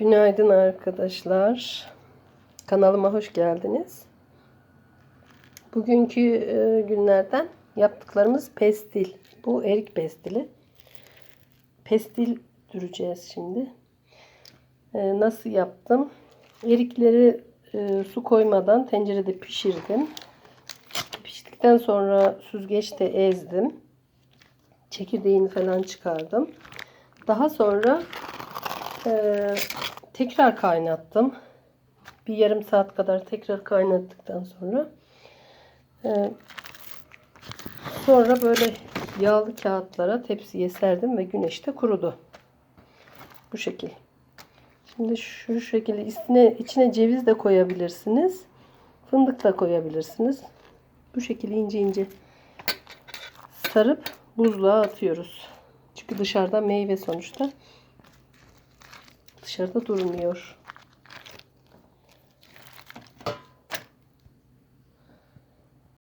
Günaydın arkadaşlar. Kanalıma hoş geldiniz. Bugünkü e, günlerden yaptıklarımız pestil. Bu erik pestili. Pestil düreceğiz şimdi. E, nasıl yaptım? Erikleri e, su koymadan tencerede pişirdim. Piştikten sonra süzgeçte ezdim. Çekirdeğini falan çıkardım. Daha sonra tekrar kaynattım. Bir yarım saat kadar tekrar kaynattıktan sonra e, sonra böyle yağlı kağıtlara tepsiye serdim ve güneşte kurudu. Bu şekil. Şimdi şu şekilde içine, içine ceviz de koyabilirsiniz. Fındık da koyabilirsiniz. Bu şekilde ince ince sarıp buzluğa atıyoruz. Çünkü dışarıda meyve sonuçta dışarıda durmuyor.